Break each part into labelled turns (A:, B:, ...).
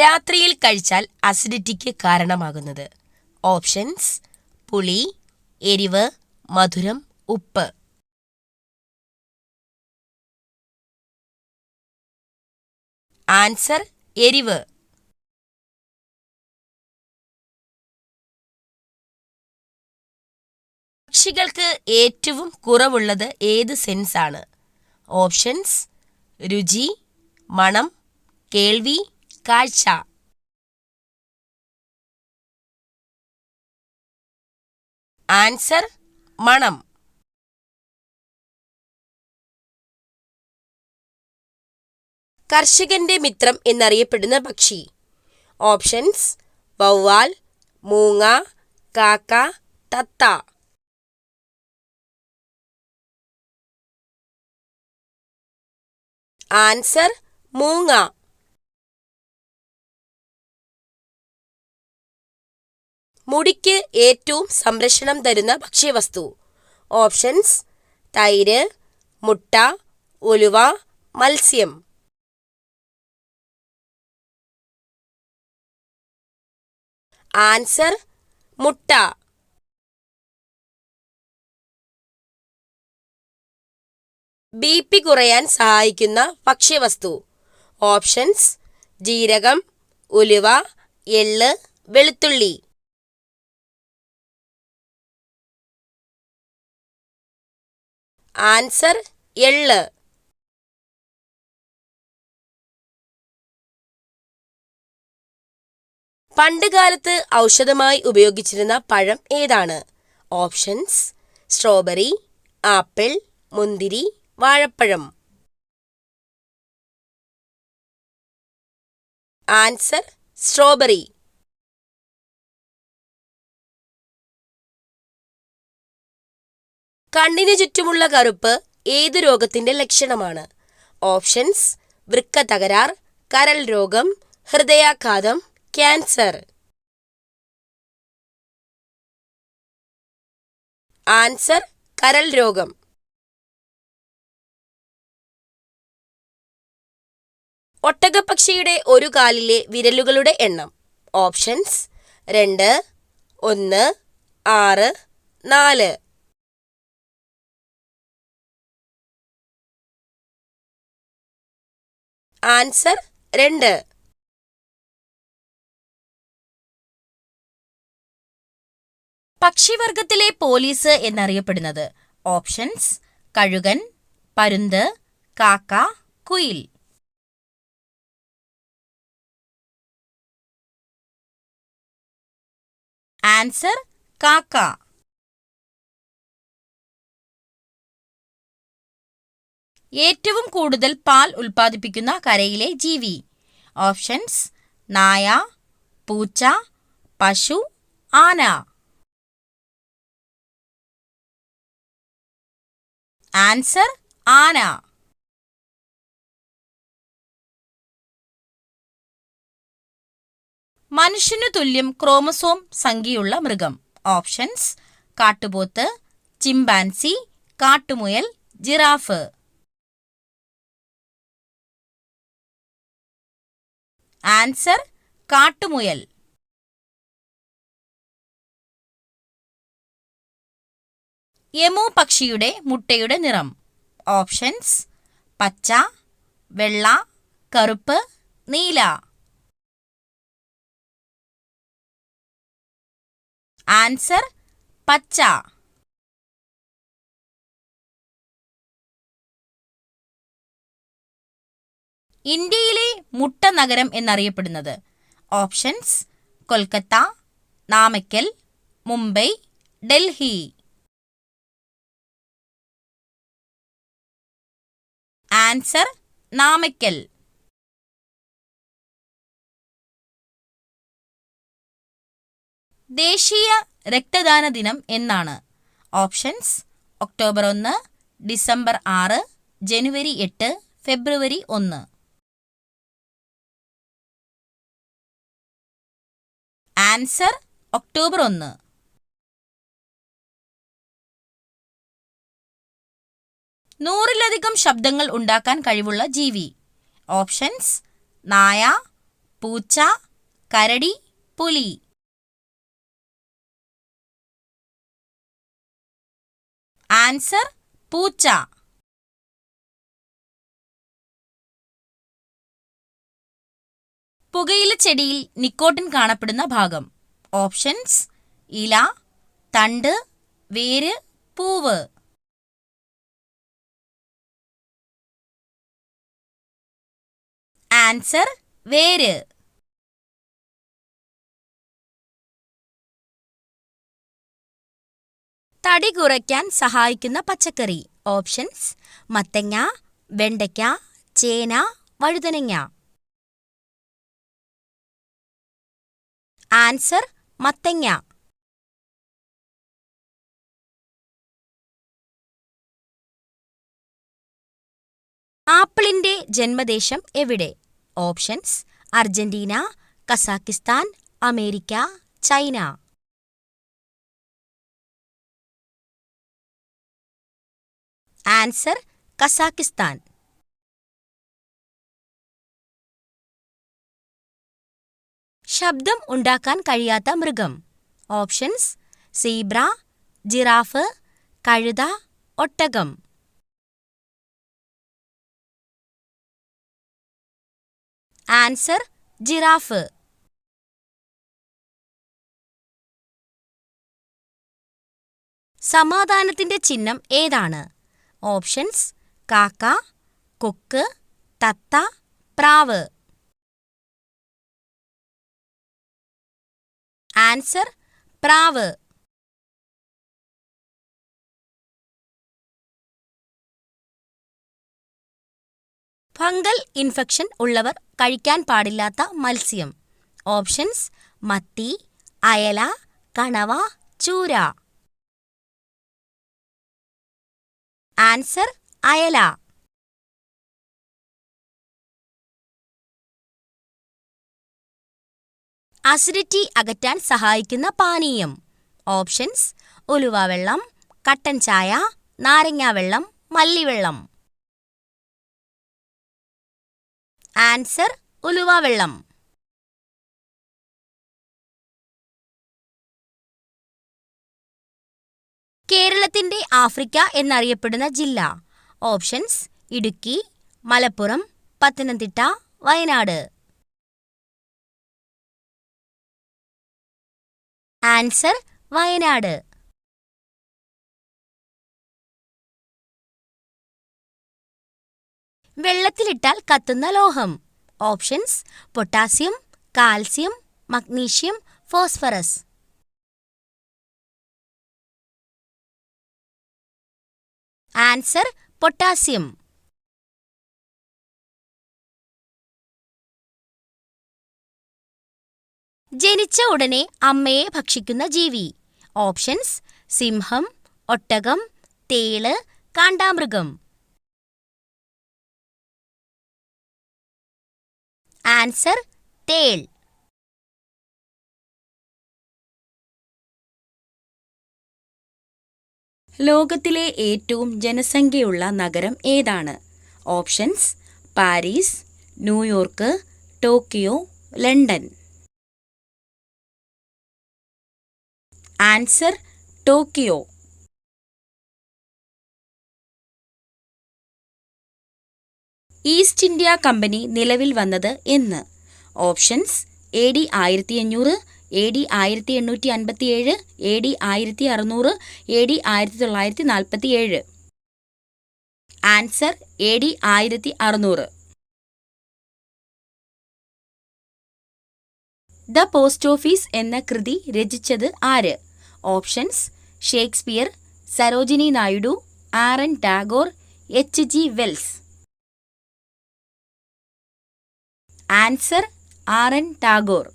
A: രാത്രിയിൽ കഴിച്ചാൽ അസിഡിറ്റിക്ക് കാരണമാകുന്നത്. ഓപ്ഷൻസ് പുളി എരിവ് മധുരം ഉപ്പ്. ആൻസർ എരിവ്. പക്ഷികൾക്ക് ഏറ്റവും കുറവുള്ളത് ഏത് സെൻസാണ് ഓപ്ഷൻസ് രുചി മണം കേൾവി കാഴ്ച. ആൻസർ മണം. കർഷകന്റെ മിത്രം എന്നറിയപ്പെടുന്ന പക്ഷി. ഓപ്ഷൻസ് വവ്വാൽ മൂങ്ങ കാക്ക തത്ത. ആൻസർ മൂങ്ങ. മുടിക്ക് ഏറ്റവും സംരക്ഷണം തരുന്ന ഭക്ഷ്യവസ്തു. ഓപ്ഷൻസ് തൈര് മുട്ട ഉലുവ മത്സ്യം. ആൻസർ മുട്ട. ബി പി കുറയാൻ സഹായിക്കുന്ന ഭക്ഷ്യവസ്തു. ഓപ്ഷൻസ് ജീരകം ഉലുവ എള്ള് വെളുത്തുള്ളി. ആൻസർ എള്ള് പണ്ടുകാലത്ത് ഔഷധമായി ഉപയോഗിച്ചിരുന്ന പഴം ഏതാണ്? ഓപ്ഷൻസ് സ്ട്രോബെറി ആപ്പിൾ മുന്തിരി വാഴപ്പഴം. Answer strawberry. കണ്ണിന് ചുറ്റുമുള്ള കറുപ്പ് ഏതു രോഗത്തിന്റെ ലക്ഷണമാണ്? ഓപ്ഷൻസ് വൃക്ക തകരാർ കരൾ രോഗം ഹൃദയാഘാതം ക്യാൻസർ. ആൻസർ കരൾ രോഗം. ഒട്ടകപ്പക്ഷിയുടെ ഒരു കാലിലെ വിരലുകളുടെ എണ്ണം. ഓപ്ഷൻസ് രണ്ട് ഒന്ന് ആറ് നാല്. ആൻസർ രണ്ട്. പക്ഷിവർഗത്തിലെ പോലീസ് എന്നറിയപ്പെടുന്നത് ഓപ്ഷൻസ് കഴുകൻ പരുന്ത് കാക്ക കുയിൽ. ആൻസർ കാക്ക. ഏറ്റവും കൂടുതൽ പാൽ ഉൽപ്പാദിപ്പിക്കുന്ന കരയിലെ ജീവി. ഓപ്ഷൻസ് നായ പൂച്ച പശു ആന. ആൻസർ ആന. മനുഷ്യനു തുല്യം ക്രോമസോം സംഖ്യയുള്ള മൃഗം. ഓപ്ഷൻസ് കാട്ടുപോത്ത് ചിമ്പാൻസി കാട്ടുമുയൽ ജിറാഫ്. ആൻസർ കാട്ടുമുയൽ. യമോ പക്ഷിയുടെ മുട്ടയുടെ നിറം. ഓപ്ഷൻസ് പച്ച വെള്ള കറുപ്പ് നീല. ആൻസർ പച്ച. ഇന്ത്യയിലെ മുട്ട നഗരം എന്നറിയപ്പെടുന്നത്. ഓപ്ഷൻസ് കൊൽക്കത്ത നാമക്കൽ മുംബൈ ഡൽഹി. ആൻസർ നാമക്കൽ. ദേശീയ രക്തദാന ദിനം എന്നാണ്. ഓപ്ഷൻസ് ഒക്ടോബർ ഒന്ന് ഡിസംബർ ആറ് ജനുവരി എട്ട് ഫെബ്രുവരി ഒന്ന്. ആൻസർ ഒക്ടോബർ ഒന്ന്. നൂറിലധികം ശബ്ദങ്ങൾ ഉണ്ടാക്കാൻ കഴിവുള്ള ജീവി. ഓപ്ഷൻസ് നായ പൂച്ച കരടി പുലി. ആൻസർ പൂച്ച. പുകയില ചെടിയിൽ നിക്കോട്ടിൻ കാണപ്പെടുന്ന ഭാഗം. ഓപ്ഷൻസ് ഇല തണ്ട് വേര് പൂവ്. ആൻസർ വേര്. തടി കുറയ്ക്കാൻ സഹായിക്കുന്ന പച്ചക്കറി. ഓപ്ഷൻസ് മത്തങ്ങ വെണ്ടയ്ക്ക ചേന വഴുതനങ്ങ. ആൻസർ മത്തങ്ങ. ആപ്പിളിന്റെ ജന്മദേശം എവിടെ? Options Argentina Kazakhstan America China. Answer Kazakhstan. ശബ്ദം ഉണ്ടാക്കാൻ കഴിയാത്ത മൃഗം. ഓപ്ഷൻസ് സീബ്ര ജിറാഫ് കഴുത ഒട്ടകം. Answer giraffe. സമാധാനത്തിന്റെ ചിഹ്നം ഏതാണ്? ഓപ്ഷൻസ് കാക്ക കൊക്ക് തത്ത പ്രാവ്. ആൻസർ പ്രാവ്. ഫംഗൽ ഇൻഫെക്ഷൻ ഉള്ളവർ കഴിക്കാൻ പാടില്ലാത്ത മത്സ്യം. ഓപ്ഷൻസ് മത്തി അയല കണവ ചൂര. ആൻസർ അയല. അസിഡിറ്റി അകറ്റാൻ സഹായിക്കുന്ന പാനീയം. ഓപ്ഷൻസ് ഉലുവ വെള്ളം കട്ടൻ ചായ നാരങ്ങാ വെള്ളം മല്ലിവെള്ളം. ആൻസർ ഉലുവ വെള്ളം. കേരളത്തിന്റെ ആഫ്രിക്ക എന്നറിയപ്പെടുന്ന ജില്ല. ഓപ്ഷൻസ് ഇടുക്കി മലപ്പുറം പത്തനംതിട്ട വയനാട്. ആൻസർ വയനാട്. വെള്ളത്തിലിട്ടാൽ കത്തുന്ന ലോഹം. Options potassium calcium magnesium phosphorus. Answer potassium. ജനിച്ച ഉടനെ അമ്മയെ ഭക്ഷിക്കുന്ന ജീവി. ഓപ്ഷൻസ് സിംഹം ഒട്ടകം തേൾ കാണ്ടാമൃഗം. ആൻസർ തേൾ. ലോകത്തിലെ ഏറ്റവും ജനസംഖ്യയുള്ള നഗരം ഏതാണ്? Options Paris New York Tokyo London. Answer Tokyo. East India company നിലവിൽ വന്നത് എന്ന്. ഓപ്ഷൻസ് എ ഡി ആയിരത്തി അഞ്ഞൂറ് എ ഡി ആയിരത്തി എണ്ണൂറ്റി അൻപത്തി ഏഴ് എ ഡി ആയിരത്തി അറുന്നൂറ് എ ഡി ആയിരത്തി തൊള്ളായിരത്തി നാൽപ്പത്തി ഏഴ് ആൻസർ എ ഡി ആയിരത്തി അറുന്നൂറ് ദ പോസ്റ്റ് ഓഫീസ് എന്ന കൃതി രചിച്ചത് ആര്? Options Shakespeare Sarojini Naidu R N Tagore H G Wells. Answer R N Tagore.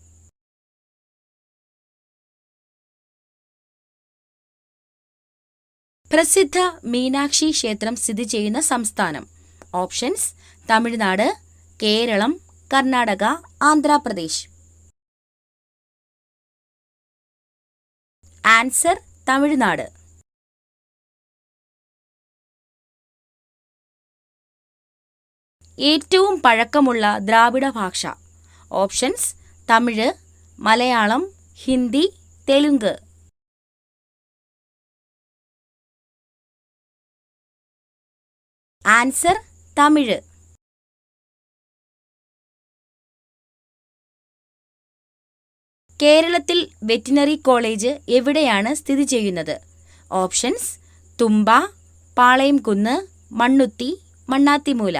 A: പ്രസിദ്ധ മീനാക്ഷി ക്ഷേത്രം സ്ഥിതി ചെയ്യുന്ന സംസ്ഥാനം. ഓപ്ഷൻസ് തമിഴ്നാട് കേരളം കർണാടക ആന്ധ്രാപ്രദേശ്. ആൻസർ തമിഴ്നാട്. ഏറ്റവും പഴക്കമുള്ള ദ്രാവിഡ ഭാഷ. ഓപ്ഷൻസ് തമിഴ് മലയാളം ഹിന്ദി തെലുങ്ക്. ആൻസർ തമിഴ്. കേരളത്തിൽ വെറ്റിനറി കോളേജ് എവിടെയാണ് സ്ഥിതി ചെയ്യുന്നത്? ഓപ്ഷൻസ് തുമ്പ പാളയംകുന്ന് മണ്ണുത്തി മണ്ണാത്തിമൂല.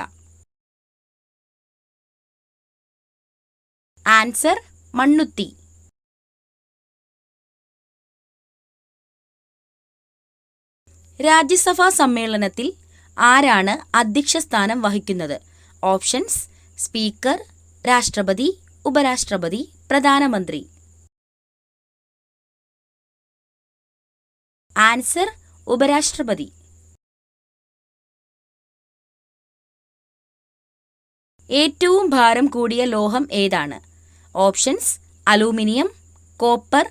A: ആൻസർ മണ്ണുത്തി. രാജ്യസഭാ സമ്മേളനത്തിൽ ആരാണ് അധ്യക്ഷ സ്ഥാനം വഹിക്കുന്നത്? ഓപ്ഷൻസ് സ്പീക്കർ രാഷ്ട്രപതി ഉപരാഷ്ട്രപതി പ്രധാനമന്ത്രി. ആൻസർ ഉപരാഷ്ട്രപതി. ഏറ്റവും ഭാരം കൂടിയ ലോഹം ഏതാണ്? Options aluminium copper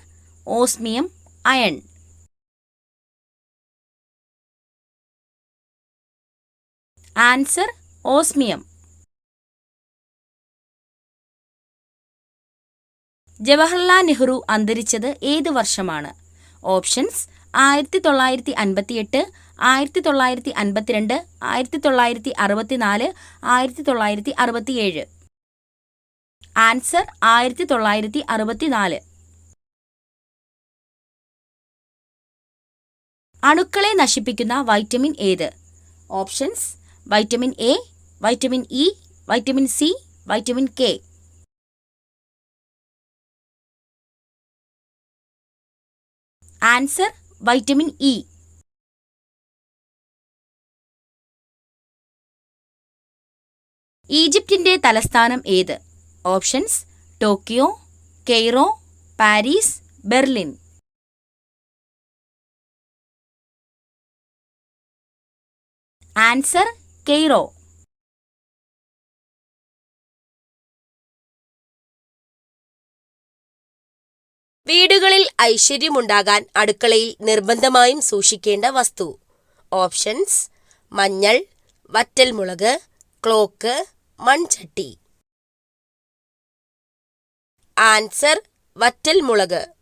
A: osmium iron. Answer osmium. Jawaharlal Nehru അന്തരിച്ചത് ഏത് വർഷമാണ്? ഓപ്ഷൻസ്. ആയിരത്തി തൊള്ളായിരത്തി അൻപത്തി എട്ട് ആയിരത്തി തൊള്ളായിരത്തി അൻപത്തിരണ്ട് ആയിരത്തി തൊള്ളായിരത്തി അറുപത്തിനാല് ആയിരത്തി തൊള്ളായിരത്തി അറുപത്തിയേഴ് ആൻസർ ആയിരത്തി തൊള്ളായിരത്തി അറുപത്തിനാല് അണുക്കളെ നശിപ്പിക്കുന്ന വൈറ്റമിൻ ഏത്? Options vitamin A vitamin E vitamin C vitamin K. Answer vitamin E. ഈജിപ്റ്റിന്റെ തലസ്ഥാനം ഏത്? Options Tokyo Cairo Paris Berlin. Answer Cairo.
B: വീടുകളിൽ ഐശ്വര്യമുണ്ടാകാൻ അടുക്കളയിൽ നിർബന്ധമായും സൂക്ഷിക്കേണ്ട വസ്തു. ഓപ്ഷൻസ് മഞ്ഞൾ വറ്റൽമുളക് ക്ലോക്ക് മൺചട്ടി. ആൻസർ വറ്റൽമുളക്.